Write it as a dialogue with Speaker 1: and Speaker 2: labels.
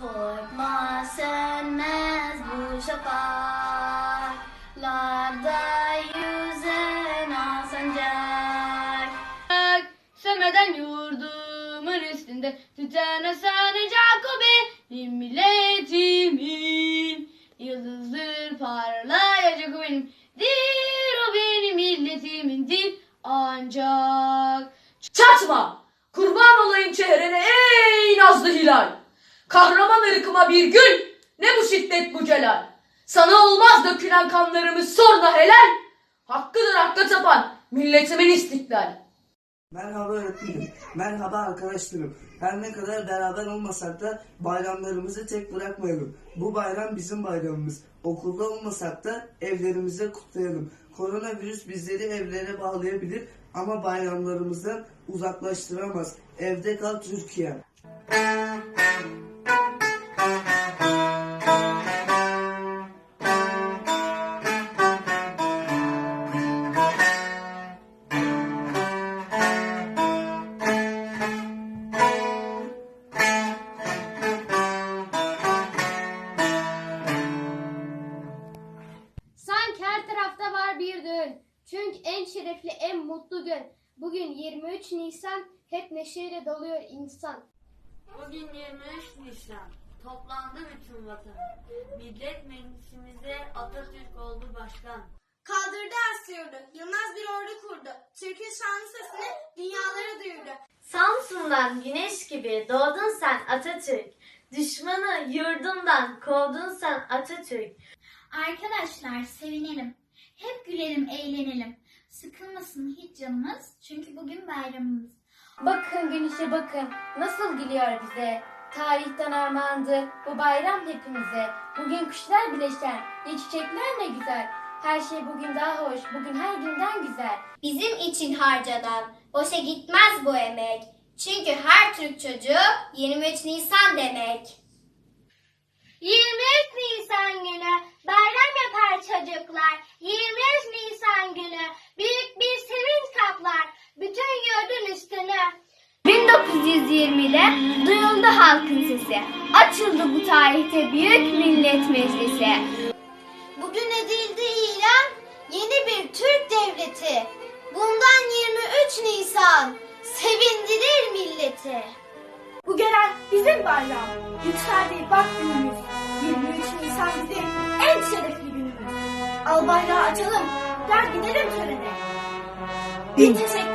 Speaker 1: Korkma sönmez bu şafaklarda yüzen al sancak.
Speaker 2: Sönmeden yurdumun üstünde tüten o sancak o benim milletimin. Yıldızdır parlayacak o benim. Dir o benim milletimindir ancak.
Speaker 3: Çatma! Kurban olayım çehrene ey nazlı hilal! Kahraman ırkıma bir gül! Ne bu şiddet bu celal! Sana olmaz dökülen kanlarımız sonra helal! Hakkıdır hakka tapan milletimin istiklal!
Speaker 4: Merhaba öğretmenim, merhaba arkadaşlarım. Her ne kadar beraber olmasak da bayramlarımızı tek bırakmayalım. Bu bayram bizim bayramımız. Okulda olmasak da evlerimizde kutlayalım. Koronavirüs bizleri evlere bağlayabilir ama bayramlarımızdan uzaklaştıramaz. Evde kal Türkiye.
Speaker 5: Bir düğün. Çünkü en şerefli, en mutlu gün. Bugün 23 Nisan, hep neşeyle doluyor insan.
Speaker 2: Bugün 23 Nisan. Toplandı bütün vatan. Millet meclisimizde Atatürk oldu başkan.
Speaker 6: Kaldırdı Asyurdu, Yılmaz bir ordu kurdu. Türk'ün şanlı sesini dünyalara duyurdu.
Speaker 1: Samsun'dan güneş gibi doğdun sen Atatürk. Düşmanı yurdundan kovdun sen Atatürk.
Speaker 7: Arkadaşlar sevinelim. Hep gülelim, eğlenelim. Sıkılmasın hiç canımız. Çünkü bugün bayramımız.
Speaker 5: Bakın güneşe bakın, nasıl gülüyor bize. Tarihten armağandır bu bayram hepimize. Bugün kuşlar bileşen, ye çiçekler ne güzel. Her şey bugün daha hoş, bugün her günden güzel.
Speaker 7: Bizim için harcanan, boşa gitmez bu emek. Çünkü her Türk çocuğu 23 Nisan demek. 23 Nisan günü bayram yapar çocuklar. 23 Nisan günü büyük bir sevinç kaplar bütün yurdun üstünü. 1920'de duyuldu halkın sesi. Açıldı bu tarihte büyük millet meclisi.
Speaker 6: Bugün edildi ilan yeni bir Türk devleti. Bundan 23 Nisan sevindirir milleti.
Speaker 8: Bu gelen bizim bayram. Yükseldi bak günümüz. 23 Nisan bizim en şerefli günümüz. Al bayrağı açalım. Gel gidelim törene. Bir teşekkür